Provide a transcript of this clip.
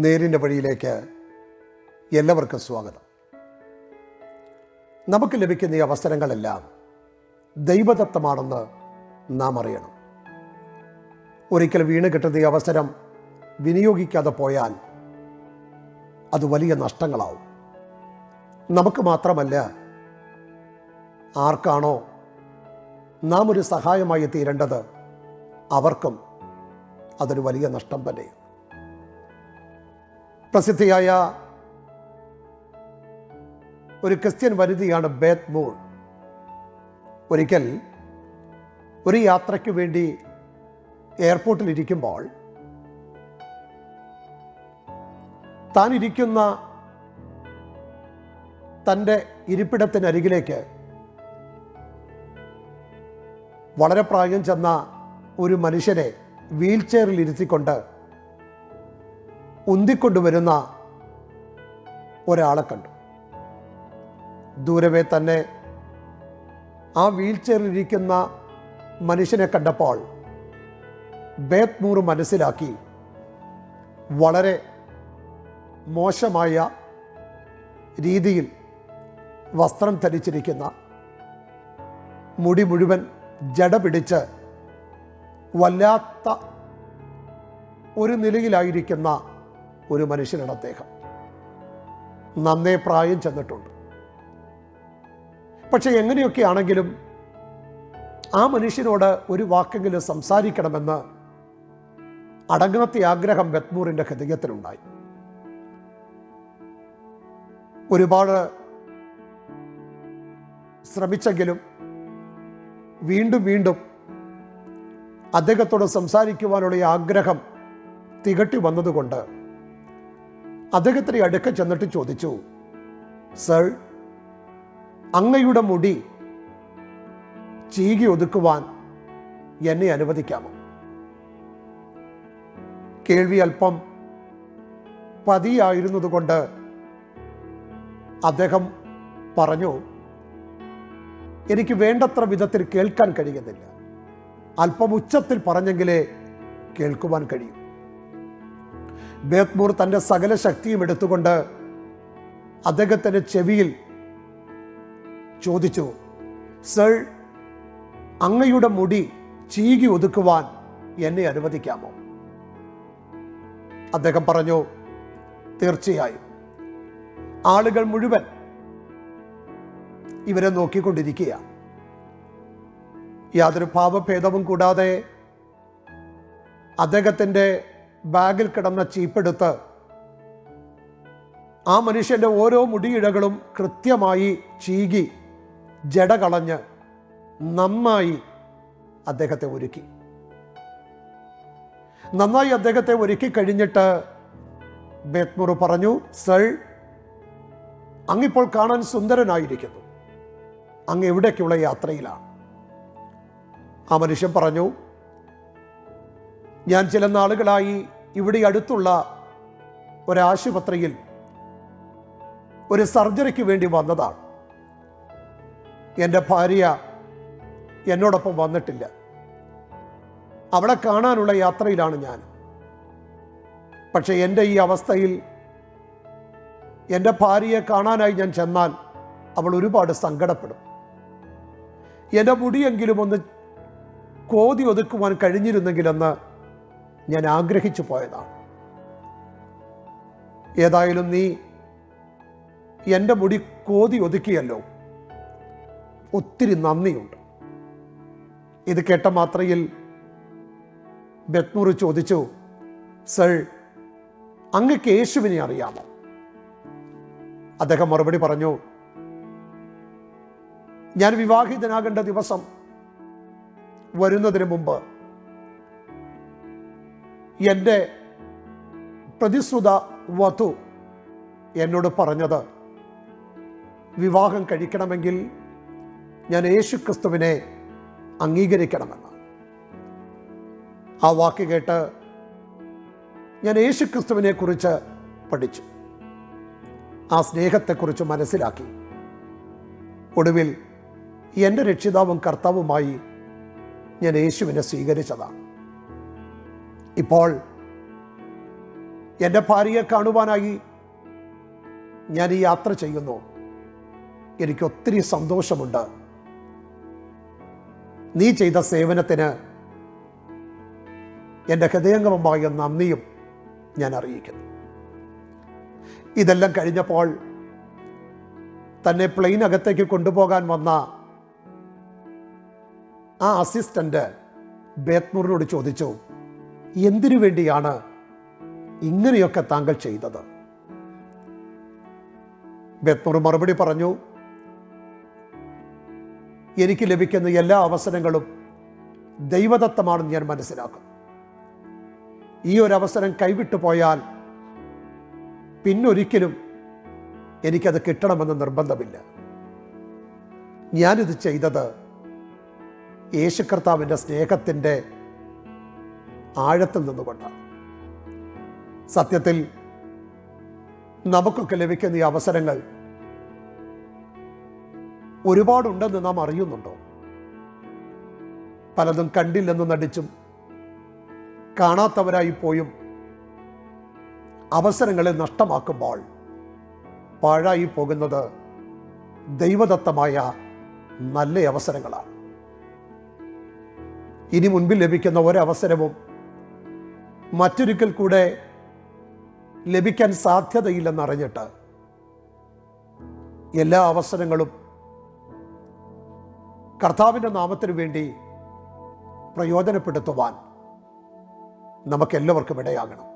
നേരിന്റെ വഴിയിലേക്ക് എല്ലാവർക്കും സ്വാഗതം. നമുക്ക് ലഭിക്കുന്ന ഈ അവസരങ്ങളെല്ലാം ദൈവദത്തമാണെന്ന് നാം അറിയണം. ഒരിക്കൽ വീണ് കിട്ടുന്ന ഈ അവസരം വിനിയോഗിക്കാതെ പോയാൽ അത് വലിയ നഷ്ടങ്ങളാവും. നമുക്ക് മാത്രമല്ല ആർക്കാണോ നാം ഒരു സഹായമായി തീരേണ്ടത് അവർക്കും അതൊരു വലിയ നഷ്ടം തന്നെയാണ്. പ്രസിദ്ധിയായ ഒരു ക്രിസ്ത്യൻ വനിതയാണ് ബേത്ത് മൂൾ ഒരിക്കൽ ഒരു യാത്രയ്ക്ക് വേണ്ടി എയർപോർട്ടിൽ ഇരിക്കുമ്പോൾ താൻ ഇരിക്കുന്ന തന്റെ ഇരിപ്പിടത്തിനരികിലേക്ക് വളരെ പ്രായം ചെന്ന ഒരു മനുഷ്യനെ വീൽ ചെയറിൽ ഇരുത്തിക്കൊണ്ട് ഉന്തിക്കൊണ്ടുവരുന്ന ഒരാളെ കണ്ടു. ദൂരവേ തന്നെ ആ വീൽ ചെയറിലിരിക്കുന്ന മനുഷ്യനെ കണ്ടപ്പോൾ ബേത്മൂർ മനസ്സിലാക്കി വളരെ മോശമായ രീതിയിൽ വസ്ത്രം ധരിച്ചിരിക്കുന്ന മുടി മുഴുവൻ ജട പിടിച്ച് വല്ലാത്ത ഒരു നിലയിലായിരിക്കുന്ന ഒരു മനുഷ്യനാണ് അദ്ദേഹം. നന്നേ പ്രായം ചെന്നിട്ടുണ്ട്. പക്ഷെ എങ്ങനെയൊക്കെ ആണെങ്കിലും ആ മനുഷ്യനോട് ഒരു വാക്കെങ്കിലും സംസാരിക്കണമെന്ന് അടങ്ങാത്ത ആഗ്രഹം ബത്മൂറിന്റെ ഹൃദയത്തിലുണ്ടായി. ഒരുപാട് ശ്രമിച്ചെങ്കിലും വീണ്ടും വീണ്ടും അദ്ദേഹത്തോട് സംസാരിക്കുവാനുള്ള ആഗ്രഹം തികട്ടി വന്നതുകൊണ്ട് അദ്ദേഹത്തിന് അടുക്ക ചെന്നിട്ട് ചോദിച്ചു സർ അങ്ങയുടെ മുടി ചീകി ഒതുക്കുവാൻ എന്നെ അനുവദിക്കാമോ? കേൾവി അല്പം പതിയായിരുന്നതുകൊണ്ട് അദ്ദേഹം പറഞ്ഞു എനിക്ക് വേണ്ടത്ര വിധത്തിൽ കേൾക്കാൻ കഴിയുന്നില്ല. അല്പം ഉച്ചത്തിൽ പറഞ്ഞെങ്കിലേ കേൾക്കുവാൻ കഴിയും. ബേത്മൂർ തന്റെ സകല ശക്തിയും എടുത്തുകൊണ്ട് അദ്ദേഹത്തിന്റെ ചെവിയിൽ ചോദിച്ചു സർ അങ്ങയുടെ മുടി ചീകി ഒതുക്കുവാൻ എന്നെ അനുവദിക്കാമോ? അദ്ദേഹം പറഞ്ഞു തീർച്ചയായും. ആളുകൾ മുഴുവൻ ഇവരെ നോക്കിക്കൊണ്ടിരിക്കുക യാതൊരു ഭാവഭേദവും കൂടാതെ അദ്ദേഹത്തിന്റെ ബാഗിൽ കിടന്ന ചീപ്പെടുത്ത് ആ മനുഷ്യന്റെ ഓരോ മുടിയിഴകളും കൃത്യമായി ചീകി ജട കളഞ്ഞ് നന്നായി അദ്ദേഹത്തെ ഒരുക്കി. നന്നായി അദ്ദേഹത്തെ ഒരുക്കി കഴിഞ്ഞിട്ട് ബേത്മുറു പറഞ്ഞു സൾ അങ്ങിപ്പോൾ കാണാൻ സുന്ദരനായിരിക്കുന്നു. അങ്ങ് എവിടേക്കുള്ള യാത്രയിലാണ്? ആ മനുഷ്യൻ പറഞ്ഞു ഞാൻ ചില നാളുകളായി ഇവിടെ അടുത്തുള്ള ഒരാശുപത്രിയിൽ ഒരു സർജറിക്ക് വേണ്ടി വന്നതാണ്. എന്റെ ഭാര്യ എന്നോടൊപ്പം വന്നിട്ടില്ല. അവളെ കാണാനുള്ള യാത്രയിലാണ് ഞാൻ. പക്ഷേ എന്റെ ഈ അവസ്ഥയിൽ എന്റെ ഭാര്യയെ കാണാനായി ഞാൻ ചെന്നാൽ അവൾ ഒരുപാട് സങ്കടപ്പെടും. എന്റെ മുടിയെങ്കിലും ഒന്ന് കോതി ഒതുക്കുവാൻ കഴിഞ്ഞിരുന്നെങ്കിലെന്ന് ഞാൻ ആഗ്രഹിച്ചു പോയതാണ് ഏതായാലും നീ എന്റെ മുടി കോതി ഒതുക്കിയല്ലോ. ഒത്തിരി നന്ദിയുണ്ട്. ഇത് കേട്ട മാത്രയിൽ ബത്മൂർ ചോദിച്ചു സർ അങ്ങക്ക് യേശുവിനെ അറിയാമോ? അദ്ദേഹം മറുപടി പറഞ്ഞു ഞാൻ വിവാഹിതനാകേണ്ട ദിവസം വരുന്നതിന് മുമ്പ് എന്റെ പ്രതിശ്രുത വധു എന്നോട് പറഞ്ഞത് വിവാഹം കഴിക്കണമെങ്കിൽ ഞാൻ യേശു ക്രിസ്തുവിനെ അംഗീകരിക്കണമെന്ന് ആ വാക്ക് കേട്ട് ഞാൻ യേശു ക്രിസ്തുവിനെ കുറിച്ച് പഠിച്ചു. ആ സ്നേഹത്തെക്കുറിച്ച് മനസ്സിലാക്കി. ഒടുവിൽ എന്റെ രക്ഷിതാവും കർത്താവുമായി ഞാൻ യേശുവിനെ സ്വീകരിച്ചതാണ്. ഇപ്പോൾ എന്റെ ഭാര്യയെ കാണുവാനായി ഞാൻ ഈ യാത്ര ചെയ്യുന്നു. എനിക്ക് ഒത്തിരി സന്തോഷമുണ്ട്. നീ ചെയ്ത സേവനത്തിന് എന്റെ ഹൃദയംഗമമായ നന്ദിയും ഞാൻ അറിയിക്കുന്നു. ഇതെല്ലാം കഴിഞ്ഞപ്പോൾ തന്നെ പ്ലെയിൻ അകത്തേക്ക് കൊണ്ടുപോകാൻ വന്ന ആ അസിസ്റ്റന്റ് ബേത്മൂറിനോട് ചോദിച്ചു എന്തിനു വേണ്ടിയാണ് ഇങ്ങനെയൊക്കെ താങ്കൾ ചെയ്തത്? ബേത്മൂർ മറുപടി പറഞ്ഞു എനിക്ക് ലഭിക്കുന്ന എല്ലാ അവസരങ്ങളും ദൈവദത്തമാണെന്ന് ഞാൻ മനസ്സിലാക്കും ഈ ഒരു അവസരം കൈവിട്ടു പോയാൽ പിന്നൊരിക്കലും എനിക്കത് കിട്ടണമെന്ന് നിർബന്ധമില്ല. ഞാനിത് ചെയ്തത് യേശു കർത്താവിന്റെ സ്നേഹത്തിന്റെ ആഴത്തിൽ നിന്നുകൊണ്ടാണ്. സത്യത്തിൽ നമുക്കൊക്കെ ലഭിക്കുന്ന ഈ അവസരങ്ങൾ ഒരുപാടുണ്ടെന്ന് നാം അറിയുന്നുണ്ടോ? പലതും കണ്ടില്ലെന്ന് നടിച്ചും കാണാത്തവരായി പോയും അവസരങ്ങളെ നഷ്ടമാക്കുമ്പോൾ പാഴായി പോകുന്നത് ദൈവദത്തമായ നല്ല അവസരങ്ങളാണ്. ഇനി മുൻപിൽ ലഭിക്കുന്ന ഒരവസരവും മറ്റൊരിക്കൽ കൂടെ ലഭിക്കാൻ സാധ്യതയില്ലെന്നറിഞ്ഞിട്ട് എല്ലാ അവസരങ്ങളും കർത്താവിന്റെ നാമത്തിനു വേണ്ടി പ്രയോജനപ്പെടുത്തുവാൻ നമുക്കെല്ലാവർക്കും ഇടയാകണം.